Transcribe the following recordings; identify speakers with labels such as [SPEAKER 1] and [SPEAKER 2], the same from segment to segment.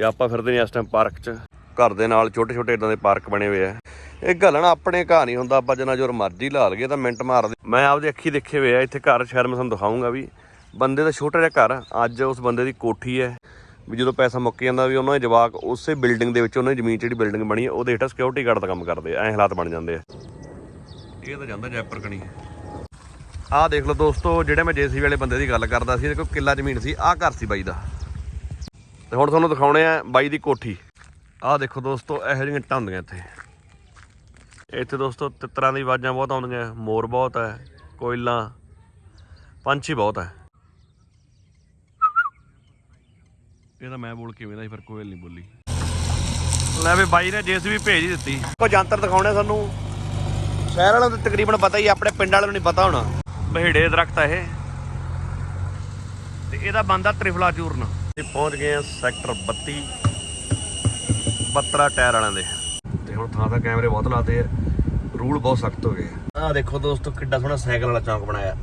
[SPEAKER 1] ਤੇ ਆਪਾਂ ਫਿਰਦੇ ਨੇ ਇਸ ਟਾਈਮ ਪਾਰਕ 'ਚ। ਘਰ ਦੇ ਨਾਲ ਛੋਟੇ ਛੋਟੇ ਇਦਾਂ ਦੇ ਪਾਰਕ ਬਣੇ ਹੋਏ ਆ। ਇਹ ਗੱਲ ਨਾ ਆਪਣੇ ਘਰ ਨਹੀਂ ਹੁੰਦਾ, ਆਪਾਂ ਜਿੰਨਾ ਜ਼ੋਰ ਮਰਜ਼ੀ ਲਾ ਲਈਏ ਤਾਂ ਮਿੰਟ ਮਾਰਦੇ ਮੈਂ ਆਪਦੇ ਅੱਖੀ ਦੇਖੇ ਹੋਏ ਆ, ਇੱਥੇ ਘਰ ਸ਼ਹਿਰ ਮੈਂ ਤੁਹਾਨੂੰ ਦਿਖਾਉਂਗਾ ਵੀ। ਬੰਦੇ ਦਾ ਛੋਟਾ ਜਿਹਾ ਘਰ, ਅੱਜ ਉਸ ਬੰਦੇ ਦੀ ਕੋਠੀ ਹੈ। ਵੀ ਜਦੋਂ ਪੈਸਾ ਮੁੱਕ ਜਾਂਦਾ ਵੀ ਉਹਨਾਂ ਦੇ ਜਵਾਕ ਉਸੇ ਬਿਲਡਿੰਗ ਦੇ ਵਿੱਚ, ਉਹਨਾਂ ਦੀ ਜ਼ਮੀਨ 'ਚ ਜਿਹੜੀ ਬਿਲਡਿੰਗ ਬਣੀ ਹੈ, ਉਹਦੇ ਹੇਠਾਂ ਸਿਕਿਉਰਿਟੀ ਗਾਰਡ ਦਾ ਕੰਮ ਕਰਦੇ ਆ, ਐਂ ਹਾਲਾਤ ਬਣ ਜਾਂਦੇ ਆ। ਇਹ ਤਾਂ ਜਾਂਦਾ ਜੈਪਰ ਕਣੀ। ਆਹ ਦੇਖ ਲਓ ਦੋਸਤੋ, ਜਿਹੜੇ ਮੈਂ ਜੇਸੀ ਵਾਲੇ ਬੰਦੇ ਦੀ ਗੱਲ ਕਰਦਾ ਸੀ ਇਹਦੇ ਕੋਲ ਕਿੱਲਾ ਜ਼ਮੀਨ ਸੀ, ਆਹ ਘਰ ਸੀ ਬਾਈ ਦਾ। ਤੇ ਹੁਣ ਤੁਹਾਨੂੰ ਦਿਖਾਉਣੇ ਆ ਬਾਈ ਦੀ ਕੋਠੀ। ਆਹ ਦੇਖੋ ਦੋਸਤੋ ਇਹੋ ਜਿਹੀਆਂ ਇੱਟਾਂ ਹੁੰਦੀਆਂ ਇੱਥੇ। ਇੱਥੇ ਦੋਸਤੋ ਤਿੱਤਰਾਂ ਦੀ ਆਵਾਜ਼ਾਂ ਬਹੁਤ ਆਉਂਦੀਆਂ। ਮੋਰ ਬਹੁਤ ਹੈ ਕੋਇਲਾਂ ਪੰਛੀ ਬਹੁਤ ਹੈ। ਇਹ ਤਾਂ ਮੈਂ ਬੋਲ ਕੇ ਵੇਦਾ ਫਿਰ ਕੋਇਲ ਨਹੀਂ ਬੋਲੀ। ਲੈ ਵੀ ਬਾਈ ਨੇ ਜੇਸੀ ਵੀ ਭੇਜ ਹੀ ਦਿੱਤੀ। ਕੋ ਜੰਤਰ ਦਿਖਾਉਣੇ ਸਾਨੂੰ। ਸ਼ਹਿਰ ਵਾਲਿਆਂ ਨੂੰ ਤਾਂ ਤਕਰੀਬਨ ਪਤਾ ਹੀ ਆਪਣੇ ਪਿੰਡ ਵਾਲਿਆਂ ਨੂੰ ਨਹੀਂ ਪਤਾ ਹੋਣਾ। ਬਹਿੜੇ ਦਰਖਤ ਆ ਇਹ। ਤੇ ਇਹਦਾ ਬੰਦਾ ਤ੍ਰਿਫਲਾ ਚੂਰਨ। ਤੇ ਪਹੁੰਚ ਗਏ ਆ ਸੈਕਟਰ 32 ਬੱਤਰਾ ਟਾਇਰ ਵਾਲਿਆਂ ਦੇ। ਤੇ ਹੁਣ ਥਾਂ ਥਾਂ ਕੈਮਰੇ ਬਹੁਤ ਲਾਤੇ ਆ। ਰੂਲ ਬਹੁਤ ਸਖਤ ਹੋ ਗਏ ਆ। ਆਹ ਦੇਖੋ ਦੋਸਤੋ ਕਿੱਡਾ ਸੋਹਣਾ ਸਾਈਕਲ ਵਾਲਾ ਚੌਂਕ ਬਣਾਇਆ।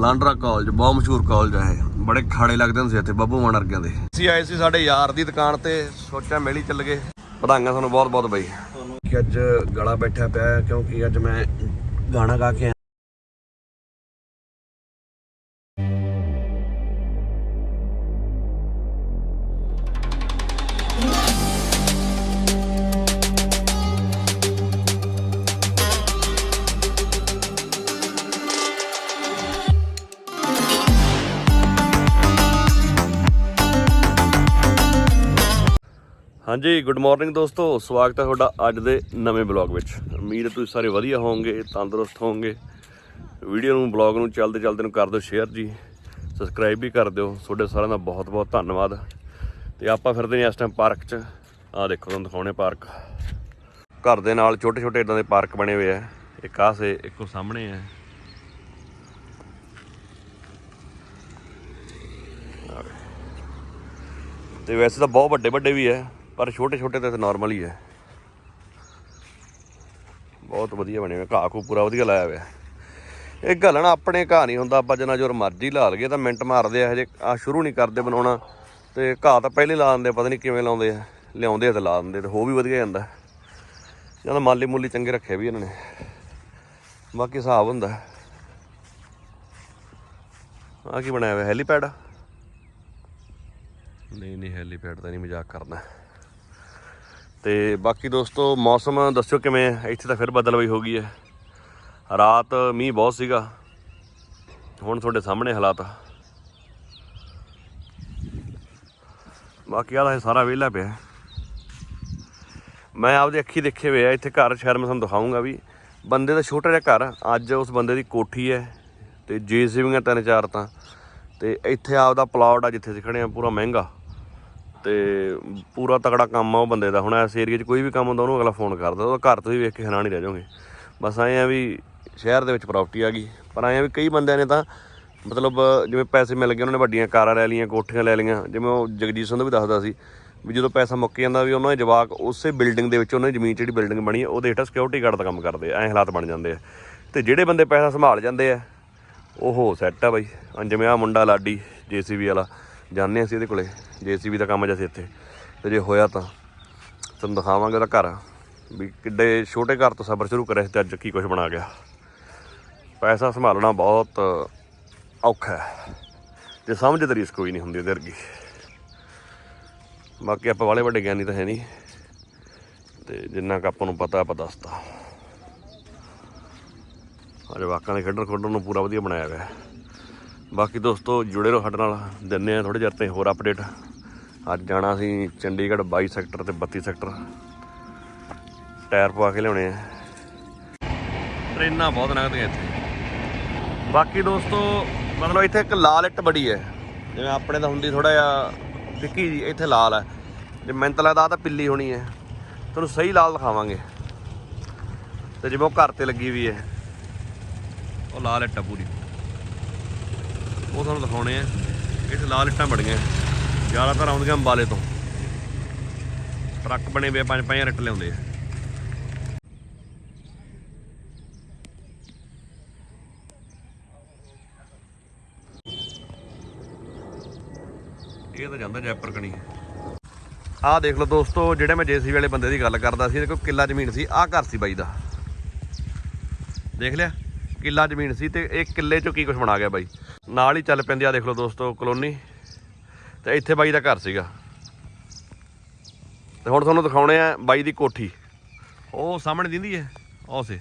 [SPEAKER 1] ਲਾਂਡਰਾ ਕਾਲਜ ਬਹੁਤ ਮਸ਼ਹੂਰ ਕਾਲਜ ਆ ਇਹ। ਬੜੇ ਖਾੜੇ ਲੱਗਦੇ ਹੁੰਦੇ ਸੀ ਇੱਥੇ ਬੱਬੂ ਮਾਨ ਵਰਗਿਆਂ ਦੇ। ਅਸੀਂ ਆਏ ਸੀ ਸਾਡੇ ਯਾਰ ਦੀ ਦੁਕਾਨ ਤੇ ਸੋਚਿਆ ਮੇਲੀ ਚੱਲ ਗਏ ਵਧਾਈਆਂ ਤੁਹਾਨੂੰ ਬਹੁਤ ਬਹੁਤ ਬਈ। ਕਿ ਅੱਜ ਗਲਾ ਬੈਠਾ ਪਿਆ ਕਿਉਂਕਿ ਅੱਜ ਮੈਂ ਗਾਣਾ ਗਾ ਕੇ ਹਾਂਜੀ ਗੁੱਡ ਮਾਰਨਿੰਗ ਦੋਸਤੋ। ਸਵਾਗਤ ਹੈ ਤੁਹਾਡਾ ਅੱਜ ਦੇ ਨਵੇਂ ਬਲੌਗ ਵਿੱਚ। ਉਮੀਦ ਹੈ ਤੁਸੀਂ ਸਾਰੇ ਵਧੀਆ ਹੋਵੋਗੇ, ਤੰਦਰੁਸਤ ਹੋਵੋਗੇ। ਵੀਡੀਓ ਨੂੰ, ਬਲੌਗ ਨੂੰ ਚੱਲਦੇ ਚੱਲਦੇ ਨੂੰ ਕਰ ਦਿਓ ਸ਼ੇਅਰ ਜੀ। ਸਬਸਕ੍ਰਾਈਬ ਵੀ ਕਰ ਦਿਓ। ਤੁਹਾਡੇ ਸਾਰਿਆਂ ਦਾ ਬਹੁਤ ਬਹੁਤ ਧੰਨਵਾਦ। ਤੇ ਆਪਾਂ ਫਿਰਦੇ ਨੇ ਇਸ ਟਾਈਮ ਪਾਰਕ 'ਚ। ਆਹ ਦੇਖੋ, ਤੁਹਾਨੂੰ ਦਿਖਾਉਣੇ ਪਾਰਕ ਘਰ ਦੇ ਨਾਲ ਛੋਟੇ ਛੋਟੇ ਇਦਾਂ ਦੇ ਪਾਰਕ ਬਣੇ ਹੋਏ ਆ। ਇੱਕ ਆਹ ਸੇ, ਇੱਕ ਉਹ ਸਾਹਮਣੇ ਹੈ ਤੇ ਵੈਸੇ ਤਾਂ ਬਹੁਤ ਵੱਡੇ ਵੱਡੇ ਵੀ ਹੈ ਪਰ ਛੋਟੇ ਛੋਟੇ ਤਾਂ ਨਾਰਮਲ ਹੀ ਹੈ। ਬਹੁਤ ਵਧੀਆ ਬਣੇ ਹੋਏ ਘਾਹ ਕੂ ਪੂਰਾ ਵਧੀਆ ਲਾਇਆ ਹੋਇਆ। ਇਹ ਗੱਲ ਨਾ ਆਪਣੇ ਘਾਹ ਨਹੀਂ ਹੁੰਦਾ, ਆਪਾਂ ਜਿੰਨਾ ਜ਼ੋਰ ਮਰਜ਼ੀ ਲਾ ਲਈਏ ਤਾਂ ਮਿੰਟ ਮਾਰਦੇ ਆ, ਹਜੇ ਆ ਸ਼ੁਰੂ ਨਹੀਂ ਕਰਦੇ ਬਣਾਉਣਾ। ਤੇ ਘਾਹ ਤਾਂ ਪਹਿਲੇ ਲਾ ਦਿੰਦੇ ਪਤਾ ਨਹੀਂ ਕਿਵੇਂ ਲਾਉਂਦੇ ਆ। ਲਿਆਉਂਦੇ ਆ ਤੇ ਲਾ ਦਿੰਦੇ ਤੇ ਹੋ ਵੀ ਵਧੀਆ ਜਾਂਦਾ। ਜਦੋਂ ਮਾਲੀ ਮੂਲੀ ਚੰਗੇ ਰੱਖੇ ਵੀ ਇਹਨਾਂ ਨੇ। ਬਾਕੀ ਹਿਸਾਬ ਹੁੰਦਾ। ਆ ਕੀ ਬਣਾਇਆ ਹੋਇਆ, ਹੈਲੀਪੈਡ? ਨਹੀਂ ਨਹੀਂ, ਹੈਲੀਪੈਡ ਤਾਂ ਨਹੀਂ ਮਜ਼ਾਕ ਕਰਨਾ। ਤੇ ਬਾਕੀ ਦੋਸਤੋ, ਮੌਸਮ ਦੱਸਿਓ ਕਿਵੇਂ ਹੈ ਇੱਥੇ ਤਾਂ ਫਿਰ ਬਦਲਵਾਈ ਹੋ ਗਈ ਹੈ ਰਾਤ ਮੀਂਹ ਬਹੁਤ ਸੀਗਾ। ਹੁਣ ਤੁਹਾਡੇ ਸਾਹਮਣੇ ਹਾਲਾਤ। ਬਾਕੀ ਆਹ ਤਾਂ ਸਾਰਾ ਵਿਹਲਾ ਪਿਆ। ਮੈਂ ਆਪਦੇ ਅੱਖੀ ਦੇਖੇ ਹੋਏ ਆ, ਇੱਥੇ ਘਰ ਸ਼ਹਿਰ ਮੈਂ ਤੁਹਾਨੂੰ ਦਿਖਾਉਂਗਾ ਵੀ। ਬੰਦੇ ਦਾ ਛੋਟਾ ਜਿਹਾ ਘਰ ਅੱਜ ਉਸ ਬੰਦੇ ਦੀ ਕੋਠੀ ਹੈ ਤੇ ਜੇਸੀਬੀਆਂ ਤਿੰਨ ਚਾਰ ਤਾਂ। ਤੇ ਇੱਥੇ ਆਪਦਾ ਪਲਾਟ ਆ ਜਿੱਥੇ ਅਸੀਂ ਖੜੇ ਆ, ਪੂਰਾ ਮਹਿੰਗਾ। ਤੇ ਪੂਰਾ ਤਕੜਾ ਕੰਮ ਆ ਉਹ ਬੰਦੇ ਦਾ। ਹੁਣ ਇਸ ਏਰੀਆ 'ਚ ਕੋਈ ਵੀ ਕੰਮ ਹੁੰਦਾ, ਉਹਨੂੰ ਅਗਲਾ ਫੋਨ ਕਰਦਾ ਉਹਦਾ ਘਰ ਤੋਂ ਹੀ ਵੇਖ ਕੇ ਹੈਰਾਨ ਹੀ ਰਹਿ ਜਾਓਗੇ। ਬਸ ਐਂ ਆ ਵੀ ਸ਼ਹਿਰ ਦੇ ਵਿੱਚ ਪ੍ਰਾਪਰਟੀ ਆ ਗਈ। ਪਰ ਐਂ ਆ ਵੀ ਕਈ ਬੰਦਿਆਂ ਨੇ ਤਾਂ ਮਤਲਬ ਜਿਵੇਂ ਪੈਸੇ ਮਿਲ ਗਏ, ਉਹਨਾਂ ਨੇ ਵੱਡੀਆਂ ਕਾਰਾਂ ਲੈ ਲਈਆਂ, ਕੋਠੀਆਂ ਲੈ ਲਈਆਂ। ਜਿਵੇਂ ਉਹ ਜਗਜੀਤ ਸਿੰਘ ਵੀ ਦੱਸਦਾ ਸੀ ਵੀ ਜਦੋਂ ਪੈਸਾ ਮੁੱਕ ਜਾਂਦਾ ਵੀ ਉਹਨਾਂ ਦੇ ਜਵਾਕ ਉਸੇ ਬਿਲਡਿੰਗ ਦੇ ਵਿੱਚ, ਉਹਨਾਂ ਦੀ ਜ਼ਮੀਨ 'ਚ ਜਿਹੜੀ ਬਿਲਡਿੰਗ ਬਣੀ ਹੈ ਉਹਦੇ ਹੇਠਾਂ ਸਿਕਿਉਰਿਟੀ ਗਾਰਡ ਦਾ ਕੰਮ ਕਰਦੇ ਆ। ਐਂ ਹਾਲਾਤ ਬਣ ਜਾਂਦੇ ਆ। ਤੇ ਜਿਹੜੇ ਬੰਦੇ ਪੈਸਾ ਸੰਭਾਲ ਜਾਂਦੇ ਆ, ਉਹ ਸੈੱਟ ਆ ਬਾਈ। ਹੁਣ ਜਿਵੇਂ ਆ ਮੁੰਡਾ ਲਾਡੀ ਜੀਸੀਬੀ ਵਾਲਾ ਜਾਂਦੇ ਅਸੀਂ ਇਹਦੇ ਕੋਲੇ ਜੀਸੀਬੀ ਦਾ ਕੰਮ ਜਿਹਾ ਇੱਥੇ। ਤੇ ਜੇ ਹੋਇਆ ਤਾਂ ਤੁਹਾਨੂੰ ਦਿਖਾਵਾਂਗੇ ਉਹਦਾ ਘਰ, ਵੀ ਕਿੱਡੇ ਛੋਟੇ ਘਰ ਤੋਂ ਸਬਰ ਸ਼ੁਰੂ ਕਰਿਆ ਸੀ ਤੇ ਅੱਜ ਕੀ ਕੁਝ ਬਣਾ ਗਿਆ। ਪੈਸਾ ਸੰਭਾਲਣਾ ਬਹੁਤ ਔਖਾ ਹੈ। ਜੇ ਸਮਝ ਤੇ ਰੀਸ ਕੋਈ ਨਹੀਂ ਹੁੰਦੀ ਉਹਦੇ ਵਰਗੀ। ਬਾਕੀ ਆਪਾਂ ਵਾਲੇ ਵੱਡੇ ਗਿਆਨੀ ਤਾਂ ਹੈ ਨਹੀਂ। ਤੇ ਜਿੰਨਾ ਕੁ ਆਪਾਂ ਨੂੰ ਪਤਾ, ਆਪਾਂ ਦੱਸਦਾ ਅਰੇ ਵਾਕਾਂ ਦੇ ਖੇਡਣ ਖੋਡਣ ਨੂੰ ਪੂਰਾ ਵਧੀਆ ਬਣਾਇਆ ਹੋਇਆ ਹੈ। ਬਾਕੀ ਦੋਸਤੋ ਜੁੜੇ ਰਹੋ ਸਾਡੇ ਨਾਲ, ਦਿੰਨੇ ਆ ਥੋੜੇ ਜਿਹਾ ਤੇ ਹੋਰ ਅਪਡੇਟ ਅੱਜ ਜਾਣਾ ਸੀ ਚੰਡੀਗੜ੍ਹ 22 ਸੈਕਟਰ ਤੇ 32 ਸੈਕਟਰ। ਟਾਇਰ ਪਵਾ ਕੇ ਲਿਆਉਣੇ ਆ। ਟ੍ਰੇਨਾਂ ਬਹੁਤ ਲੰਘਦੀਆਂ ਇੱਥੇ। ਬਾਕੀ ਦੋਸਤੋ, ਮਤਲਬ ਇੱਥੇ ਇੱਕ ਲਾਲ ਇੱਟ ਬੜੀ ਹੈ। ਜਿਵੇਂ ਆਪਣੇ ਤਾਂ ਹੁੰਦੀ ਥੋੜਾ ਜਿਹਾ ਫਿੱਕੀ ਜੀ ਇੱਥੇ ਲਾਲ ਹੈ। ਜੇ ਮੈਨੂੰ ਤਾਂ ਲੱਗਦਾ ਆਹ ਤਾਂ ਪਿੱਲੀ ਹੋਣੀ ਹੈ। ਤੁਹਾਨੂੰ ਸਹੀ ਲਾਲ ਦਿਖਾਵਾਂਗੇ। ਤੇ ਜਿਵੇਂ ਉਹ ਘਰ ਤੇ ਲੱਗੀ ਵੀ ਹੈ। ਉਹ ਲਾਲ ਇੱਟ ਆ ਪੂਰੀ। ਉਹ ਤੁਹਾਨੂੰ ਦਿਖਾਉਣੇ ਆ। ਇੱਥੇ ਲਾਲ ਇੱਟਾਂ ਬੜੀਆਂ ਜ਼ਿਆਦਾਤਰ ਆਉਂਦੀਆਂ ਅੰਬਾਲੇ ਤੋਂ। ਟਰੱਕ ਬਣੇ ਵੇ ਪੰਜ ਪੰਜ ਇੱਟ ਲਿਆਉਂਦੇ ਆ। ਇਹ ਤਾਂ ਜਾਂਦਾ ਜੈਪਰ ਕਣੀ। ਆਹ ਦੇਖ ਲਓ ਦੋਸਤੋ, ਜਿਹੜੇ ਮੈਂ ਜੇਸੀ ਵਾਲੇ ਬੰਦੇ ਦੀ ਗੱਲ ਕਰਦਾ ਸੀ, ਇਹਦੇ ਕੋਲ ਕਿੱਲਾ ਜ਼ਮੀਨ ਸੀ। ਆਹ ਘਰ ਸੀ ਬਾਈ ਦਾ। ਦੇਖ ਲਿਆ? ਕਿੱਲਾ ਜ਼ਮੀਨ ਸੀ ਤੇ ਇਹ ਕਿੱਲੇ ਚੋਂ ਕੀ ਕੁਝ ਬਣਾ ਗਿਆ ਬਾਈ? ਨਾਲ ਹੀ ਚੱਲ ਪੈਂਦੀ ਆ, ਦੇਖ ਲਓ ਦੋਸਤੋ, ਕਲੋਨੀ। ਤੇ ਇੱਥੇ ਬਾਈ ਦਾ ਘਰ ਸੀਗਾ। ਤੇ ਹੁਣ ਤੁਹਾਨੂੰ ਦਿਖਾਉਣੇ ਆ ਬਾਈ ਦੀ ਕੋਠੀ। ਉਹ ਸਾਹਮਣੇ ਦਿੰਦੀ ਹੈ, ਉਹ ਸੇ।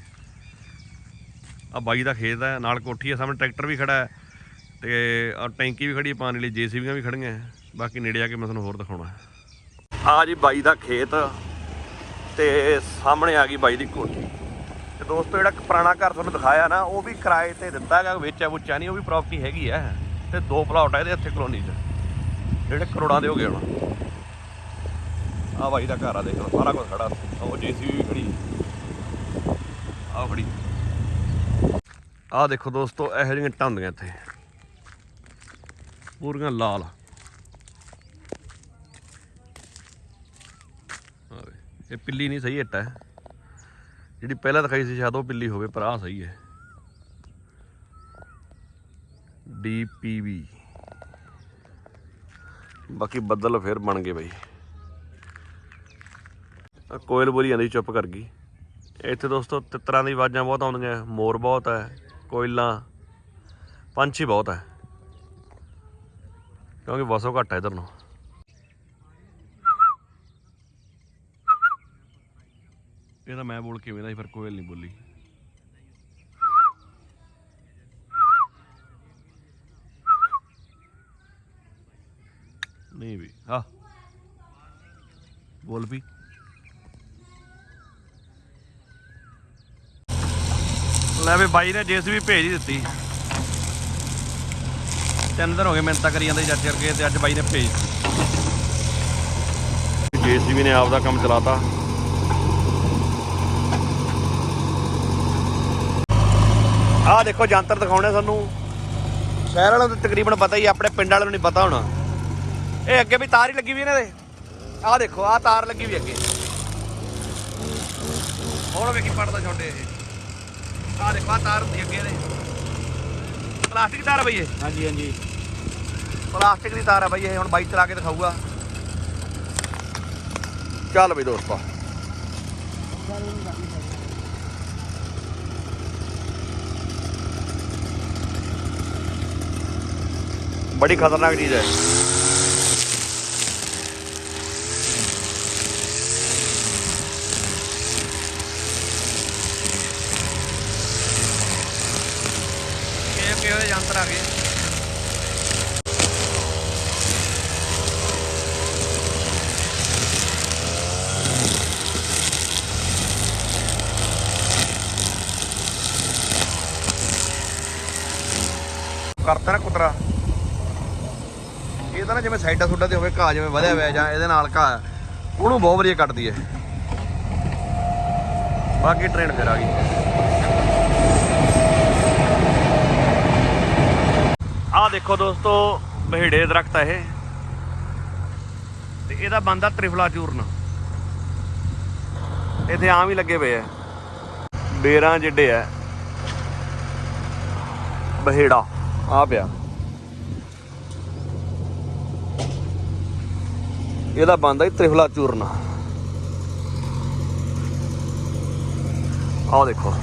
[SPEAKER 1] ਆ ਬਾਈ ਦਾ ਖੇਤ ਹੈ, ਨਾਲ ਕੋਠੀ ਹੈ, ਸਾਹਮਣੇ ਟਰੈਕਟਰ ਵੀ ਖੜਾ ਹੈ। ਤੇ ਆ ਟੈਂਕੀ ਵੀ ਖੜੀ ਹੈ, ਪਾਣੀ ਲਈ ਜੀਸੀਬੀਆਂ ਵੀ ਖੜੀਆਂ ਬਾਕੀ ਨੇੜੇ ਆ ਕੇ ਮੈਂ ਤੁਹਾਨੂੰ ਹੋਰ ਦਿਖਾਉਣਾ ਹੈ। ਆ ਜੀ ਬਾਈ ਦਾ ਖੇਤ ਤੇ ਸਾਹਮਣੇ ਆ ਗਈ ਬਾਈ ਦੀ ਕੋਠੀ। ਤੇ ਦੋਸਤੋ, ਜਿਹੜਾ ਪੁਰਾਣਾ ਘਰ ਤੁਹਾਨੂੰ ਦਿਖਾਇਆ ਨਾ, ਉਹ ਵੀ ਕਿਰਾਏ ਤੇ ਦਿੱਤਾ ਹੈਗਾ ਵੇਚਿਆ ਵੁੱਚਿਆ ਨਹੀਂ, ਉਹ ਵੀ ਪ੍ਰਾਪਰਟੀ ਹੈਗੀ ਹੈ ਤੇ ਦੋ ਪਲਾਟ ਆ ਇਹਦੇ ਇੱਥੇ ਕਲੋਨੀ 'ਚ, ਜਿਹੜੇ ਕਰੋੜਾਂ ਦੇ ਹੋ ਗਏ ਹੁਣ। ਆ ਬਾਈ ਦਾ ਘਰ ਆ, ਦੇਖ ਲਓ, ਸਾਰਾ ਕੁਝ ਖੜਾ ਉਹ ਜੀਸੀਬੀ ਵੀ ਖੜੀ। ਆ ਖੜੀ। ਆ ਦੇਖੋ ਦੋਸਤੋ, ਇਹੋ ਜਿਹੀਆਂ ਇੱਟਾਂ ਹੁੰਦੀਆਂ ਇੱਥੇ। ਪੂਰੀਆਂ ਲਾਲ। ਇਹ ਪਿੱਲੀ ਨਹੀਂ ਸਹੀ ਇੱਟ ਹੈ ਜਿਹੜੀ ਪਹਿਲਾਂ ਦਿਖਾਈ ਸੀ ਸ਼ਾਇਦ ਉਹ ਬਿੱਲੀ ਹੋਵੇ, ਪਰ ਆ ਸਹੀ ਹੈ। ਡੀਪੀਵੀ ਬਾਕੀ ਬੱਦਲ ਫੇਰ ਬਣ ਗਏ ਬਈ। ਆਹ ਕੋਇਲ ਬੋਲੀ ਜਾਂਦੀ ਚੁੱਪ ਕਰ ਗਈ। ਇੱਥੇ ਦੋਸਤੋ, ਤਿੱਤਰਾਂ ਦੀ ਆਵਾਜ਼ਾਂ ਬਹੁਤ ਆਉਂਦੀਆਂ, ਮੋਰ ਬਹੁਤ ਹੈ, ਕੋਇਲਾਂ, ਪੰਛੀ ਬਹੁਤ ਹੈ। ਕਿਉਂਕਿ ਵਸੋਂ ਘੱਟ ਹੈ ਇਧਰ ਨੂੰ। ਇਹ ਤਾਂ ਮੈਂ ਬੋਲ ਕਿਵੇਂ ਦਾ ਸੀ, ਪਰ ਕੋਇਲ ਨਹੀਂ ਬੋਲੀ। ਨਹੀਂ ਵੀ, ਹਾਂ। ਬੋਲ ਵੀ। ਲੈ ਵੀ ਬਾਈ ਨੇ ਜੇਸਬੀ ਭੇਜ ਹੀ ਦਿੱਤੀ। ਤਿੰਨ ਦਿਨ ਹੋ ਗਏ ਮਿਹਨਤਾਂ ਕਰੀ ਜਾਂਦੇ ਜੱਜ ਕਰਕੇ ਤੇ ਅੱਜ ਬਾਈ ਨੇ ਭੇਜ ਜੇਸਬੀ ਨੇ ਆਪ ਦਾ ਕੰਮ ਚਲਾਤਾ। ਆਹ ਦੇਖੋ ਜੰਤਰ ਦਿਖਾਉਣੇ ਸਾਨੂੰ। ਸ਼ਹਿਰ ਵਾਲਿਆਂ ਨੂੰ ਤਾਂ ਤਕਰੀਬਨ ਪਤਾ ਹੀ ਆ, ਆਪਣੇ ਪਿੰਡ ਵਾਲਿਆਂ ਨੂੰ ਨਹੀਂ ਪਤਾ ਹੋਣਾ। ਇਹ ਅੱਗੇ ਵੀ ਤਾਰ ਹੀ ਲੱਗੀ ਵੀ ਇਹਨਾਂ ਦੇ ਆਹ ਦੇਖੋ ਆਹ ਤਾਰ ਲੱਗੀ ਵੀ ਅੱਗੇ। ਹੁਣ ਵੇਖੀ ਪੜਦਾ ਛੋਟੇ ਇਹ। ਆਹ ਦੇਖੋ ਆਹ ਤਾਰ ਹੁੰਦੀ ਅੱਗੇ ਇਹਦੇ। ਪਲਾਸਟਿਕ ਤਾਰ ਆ ਬਈ ਇਹ।
[SPEAKER 2] ਹਾਂਜੀ ਹਾਂਜੀ।
[SPEAKER 1] ਪਲਾਸਟਿਕ ਦੀ ਤਾਰ ਆ ਬਈ ਇਹ ਹੁਣ ਬਾਈਕ ਚਲਾ ਕੇ ਦਿਖਾਊਗਾ। ਚੱਲ ਬਈ ਦੋਸਤੋ। बड़ी खतरनाक चीज़ है यंत्र आ गए करता ना कुतरा ਇਹ ਤਾਂ ਨਾ ਜਿਵੇਂ ਸਾਈਡਾਂ ਸੁੱਡਾਂ ਤੇ ਹੋਵੇ, ਘਾਹ ਜਿਵੇਂ ਵਧਿਆ ਹੋਇਆ ਜਾਂ ਇਹਦੇ ਨਾਲ ਘਾਹ, ਉਹਨੂੰ ਬਹੁਤ ਵਧੀਆ ਕੱਟਦੀ ਹੈ। ਬਾਕੀ ਟ੍ਰੇਨ ਫਿਰ ਆ ਗਈ। ਆਹ ਦੇਖੋ ਦੋਸਤੋ, ਬਹਿੜੇ ਦਰਖਤ ਆ ਇਹ। ਤੇ ਇਹਦਾ ਬੰਦਾ ਤ੍ਰਿਫਲਾ ਚੂਰਨ। ਇੱਥੇ ਆਮ ਹੀ ਲੱਗੇ ਪਏ ਆ। ਬੇਰਾਂ ਜਿੱਡੇ ਆ। ਬਹਿੜਾ ਆ ਪਿਆ। ਇਹਦਾ ਬੰਦਾ ਹੀ ਤ੍ਰਿਫਲਾ ਚੂਰਨਾ। ਆਹ ਦੇਖੋ।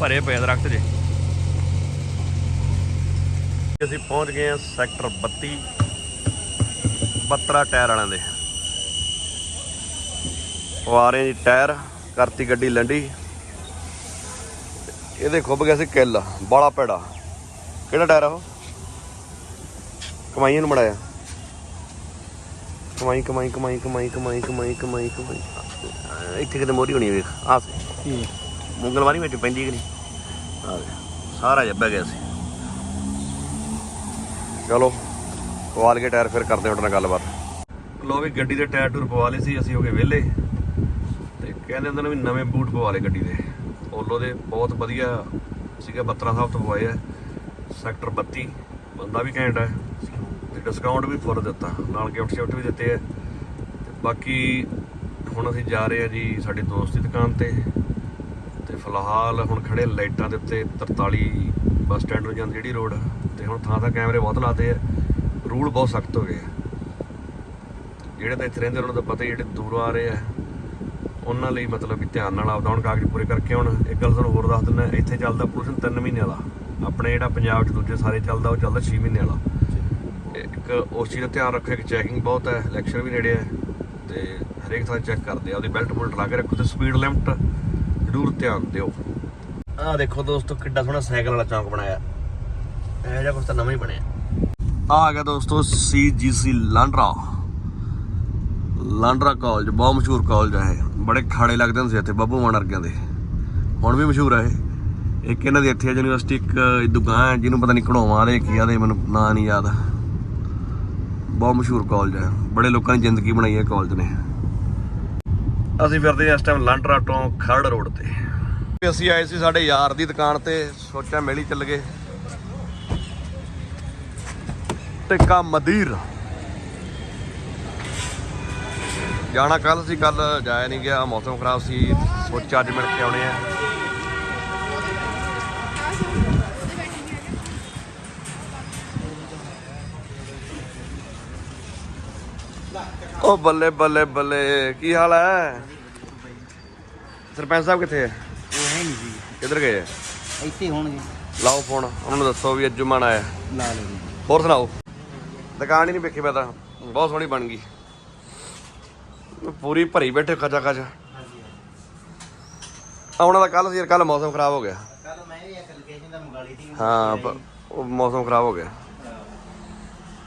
[SPEAKER 1] ਭਰੇ ਪਏ ਦਰਖਤ ਜੇ। ਅਸੀਂ ਪਹੁੰਚ ਗਏ ਹਾਂ ਸੈਕਟਰ 32 ਬੱਤਰਾ ਟਾਇਰ ਵਾਲਿਆਂ ਦੇ। ਉਹ ਰਹੇ ਜੀ ਟਾਇਰ, ਕਰਤੀ ਗੱਡੀ ਲੰਡੀ। ਇਹਦੇ ਖੁੱਬ ਗਿਆ ਸੀ ਕਿੱਲ, ਬਾਲਾ ਪੈੜਾ ਕਿਹੜਾ ਟਾਇਰ ਆ ਉਹ? ਕਮਾਈਆਂ ਨੂੰ ਮੜਾਇਆ। ਕਮਾਈ ਕਮਾਈ ਕਮਾਈ ਕਮਾਈ ਕਮਾਈ ਕਮਾਈ ਕਮਾਈ ਕਮਾਈ। ਇੱਥੇ ਕਿਤੇ ਮੋਰੀ ਹੋਣੀ ਵੇਖ ਆ ਸੀ ਮੁੰਗਲਵਾਰੀ ਵਿੱਚ ਪੈਂਦੀ ਕਿ ਨਹੀਂ? ਸਾਰਾ ਜੱਬਿਆ ਗਿਆ ਸੀ। ਚਲੋ ਪਵਾ ਲਈਏ ਟਾਇਰ ਫਿਰ ਕਰਦੇ ਹਾਂ ਨਾਲ ਗੱਲਬਾਤ। ਲੋ ਵੀ ਗੱਡੀ ਦੇ ਟਾਇਰ ਟੂਰ ਪਵਾ ਲਏ ਸੀ ਅਸੀਂ ਹੋ ਗਏ ਵਿਹਲੇ। ਤੇ ਕਹਿੰਦੇ ਹੁੰਦੇ ਨੇ ਵੀ ਨਵੇਂ ਬੂਟ ਪਵਾ ਲਏ ਗੱਡੀ ਦੇ। ਓਲੋ ਦੇ ਬਹੁਤ ਵਧੀਆ ਸੀਗਾ ਬੱਤਰਾ ਸਾਹਿਬ ਤੋਂ ਪਵਾਏ ਆ। ਸੈਕਟਰ 32 ਬੰਦਾ ਵੀ ਘੈਂਟ ਹੈ ਤੇ ਡਿਸਕਾਊਂਟ ਵੀ ਫੁੱਲ ਦਿੱਤਾ। ਨਾਲ ਗਿਫਟ ਸ਼ਿਫਟ ਵੀ ਦਿੱਤੇ ਆ। ਤੇ ਬਾਕੀ ਹੁਣ ਅਸੀਂ ਜਾ ਰਹੇ ਆ ਜੀ ਸਾਡੀ ਦੋਸਤ ਦੀ ਦੁਕਾਨ ਤੇ। ਤੇ ਫਿਲਹਾਲ ਹੁਣ ਖੜੇ ਲਾਈਟਾਂ ਦੇ ਉੱਤੇ 43 ਬੱਸ ਸਟੈਂਡ ਨੂੰ ਜਾਂਦੀ ਜਿਹੜੀ ਰੋਡ। ਤੇ ਹੁਣ ਥਾਂ ਥਾਂ ਕੈਮਰੇ ਬਹੁਤ ਲਾਤੇ ਆ। ਰੂਲ ਬਹੁਤ ਸਖਤ ਹੋ ਗਏ ਆ। ਜਿਹੜੇ ਤਾਂ ਇੱਥੇ ਰਹਿੰਦੇ ਉਹਨਾਂ ਦਾ ਪਤਾ ਹੀ ਜਿਹੜੇ ਦੂਰੋਂ ਆ ਰਹੇ ਆ। ਉਹਨਾਂ ਲਈ ਮਤਲਬ ਕਿ ਧਿਆਨ ਨਾਲ ਆਪਦਾ ਹੁਣ ਕਾਗਜ਼ ਪੂਰੇ ਕਰਕੇ ਹੁਣ ਇੱਕ ਗੱਲ ਤੁਹਾਨੂੰ ਹੋਰ ਦੱਸ ਦਿੰਦਾ, ਇੱਥੇ ਚੱਲਦਾ ਪੋਲੂਸ਼ਨ 3 ਮਹੀਨੇ ਵਾਲਾ। ਆਪਣੇ ਜਿਹੜਾ ਪੰਜਾਬ 'ਚ ਦੂਜੇ ਸਾਰੇ ਚੱਲਦਾ, ਉਹ ਚੱਲਦਾ 6 ਮਹੀਨੇ ਵਾਲਾ। ਇੱਕ ਉਸ ਚੀਜ਼ ਦਾ ਧਿਆਨ ਰੱਖੋ ਕਿ ਚੈਕਿੰਗ ਬਹੁਤ ਹੈ ਇਲੈਕਸ਼ਨ ਵੀ ਨੇੜੇ ਹੈ, ਤੇ ਹਰੇਕ ਥਾਂ ਚੈੱਕ ਕਰਦੇ ਆ ਉਹਦੀ ਬੈਲਟ ਬੁਲਟ ਲਾ ਕੇ ਰੱਖੋ ਤੇ ਸਪੀਡ ਲਿਮਟ ਜ਼ਰੂਰ ਧਿਆਨ ਦਿਓ। ਆਹ ਦੇਖੋ ਦੋਸਤੋ, ਕਿੱਡਾ ਸੋਹਣਾ ਸਾਈਕਲ ਵਾਲਾ ਚੌਂਕ ਬਣਾਇਆ। ਇਹ ਜਿਹਾ ਕੁਝ ਤਾਂ ਨਵਾਂ ਹੀ ਬਣਿਆ। ਆ ਆ ਗਿਆ ਦੋਸਤੋ ਸੀਜੀਸੀ ਲਾਂਡਰਾ ਲਾਂਡਰਾ ਕਾਲਜ ਬਹੁਤ ਮਸ਼ਹੂਰ ਕਾਲਜ ਹੈ ਇਹ। ਬੜੇ ਖਾੜੇ ਲੱਗਦੇ ਹੁੰਦੇ ਸੀ ਇੱਥੇ, ਬੱਬੂ ਮਾਨ ਵਰਗਿਆਂ ਦੇ। ਹੁਣ ਵੀ ਮਸ਼ਹੂਰ ਹੈ ਇਹ। ਇੱਕ ਇਹਨਾਂ ਦੀ ਇੱਥੇ ਯੂਨੀਵਰਸਿਟੀ, ਇੱਕ ਦੁਕਾਨ ਹੈ, ਜਿਹਨੂੰ ਪਤਾ ਨਹੀਂ ਕਢਾਵਾਂ ਦੇ, ਕੀ ਆਦੇ ਮੈਨੂੰ ਨਾਂ ਨਹੀਂ ਯਾਦ। ਬਹੁਤ ਮਸ਼ਹੂਰ ਕਾਲਜ ਹੈ ਬੜੇ ਲੋਕਾਂ ਦੀ ਜ਼ਿੰਦਗੀ ਬਣਾਈ ਹੈ ਕਾਲਜ ਨੇ। ਅਸੀਂ ਫਿਰਦੇ ਇਸ ਟਾਈਮ ਲਾਂਡਰਾ ਤੋਂ ਖਰੜ ਰੋਡ ਤੇ। ਅਸੀਂ ਆਏ ਸੀ ਸਾਡੇ ਯਾਰ ਦੀ ਦੁਕਾਨ ਤੇ, ਸੋਚਿਆ ਮੇਲੀ ਚੱਲ ਗਏ। ਟਿੱਕਾ ਮਦੀਰ। ਜਾਣਾ ਕੱਲ ਸੀ ਕੱਲ ਜਾਇਆ ਨਹੀਂ ਗਿਆ, ਮੌਸਮ ਖਰਾਬ ਸੀ, ਸੋਚਿਆ ਅੱਜ ਮਿਲ ਕੇ ਆਉਣੇ ਆ। ਉਹ ਬੱਲੇ ਬੱਲੇ ਬੱਲੇ ਕੀ ਹਾਲ ਹੈ? ਸਰਪੰਚ ਸਾਹਿਬ ਕਿੱਥੇ ਹੈ?
[SPEAKER 2] ਉਹ ਹੈ ਨਹੀਂ ਜੀ।
[SPEAKER 1] ਕਿੱਧਰ ਗਏ ਹੈ?
[SPEAKER 2] ਇੱਥੇ ਹੋਣਗੇ।
[SPEAKER 1] ਲਾਓ ਫੋਨ ਉਹਨਾਂ ਨੂੰ ਦੱਸੋ ਵੀ ਅਜੁਮਨ ਆਇਆ।
[SPEAKER 2] ਲਾ ਲੈਣੇ
[SPEAKER 1] ਹੋਰ ਸੁਣਾਓ? ਦੁਕਾਨ ਹੀ ਨਹੀਂ ਵੇਖੀ ਮੈਂ ਤਾਂ। ਬਹੁਤ ਸੋਹਣੀ ਬਣ ਗਈ। ਪੂਰੀ ਭਰੀ ਬੈਠੇ ਖਚਾ ਖਚ ਆਉਣਾ ਤਾਂ ਕੱਲ ਸੀ ਯਾਰ ਕੱਲ ਮੌਸਮ ਖਰਾਬ ਹੋ ਗਿਆ।
[SPEAKER 2] ਕੱਲ ਮੈਂ ਵੀ ਇੱਕ ਲੋਕੇਸ਼ਨ ਦਾ ਮੰਗਾਲੀ ਸੀ
[SPEAKER 1] ਹਾਂ ਪ- ਉਹ ਮੌਸਮ ਖਰਾਬ ਹੋ ਗਿਆ।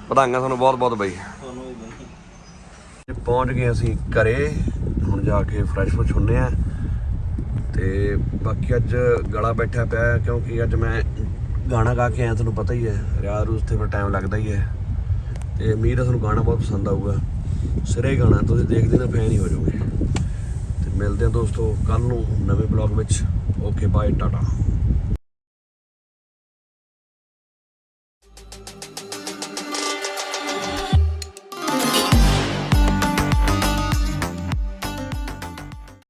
[SPEAKER 1] ਵਧਾਈਆਂ ਤੁਹਾਨੂੰ ਬਹੁਤ ਬਹੁਤ ਬਈ।
[SPEAKER 2] ਤੁਹਾਨੂੰ ਵੀ ਬਈ
[SPEAKER 1] ਤੇ ਪਹੁੰਚ ਗਏ ਅਸੀਂ ਘਰੇ, ਹੁਣ ਜਾ ਕੇ ਫਰੈਸ਼ ਫਰੈਸ਼ ਹੁੰਨੇ ਆ। ਤੇ ਬਾਕੀ ਅੱਜ ਗਲਾ ਬੈਠਾ ਪਿਆ, ਕਿਉਂਕਿ ਅੱਜ ਮੈਂ ਗਾਣਾ ਗਾ ਕੇ ਆਇਆ ਤੁਹਾਨੂੰ ਪਤਾ ਹੀ ਹੈ ਰਿਆਜ਼ ਰੂਜ਼ ਤੇ ਫਿਰ ਟਾਈਮ ਲੱਗਦਾ ਹੀ ਹੈ। ਤੇ ਉਮੀਦ ਹੈ ਤੁਹਾਨੂੰ ਗਾਣਾ ਬਹੁਤ ਪਸੰਦ ਆਊਗਾ। ਸਿਰੇ ਗਾਣਾ, ਤੁਸੀਂ ਦੇਖਦੇ ਨਾ ਫੈਨ ਹੀ ਹੋ ਜਾਓਗੇ। ਤੇ ਮਿਲਦੇ ਹਾਂ ਦੋਸਤੋ ਕੱਲ ਨੂੰ ਨਵੇਂ ਬਲੌਗ ਵਿੱਚ। Okay bye Tata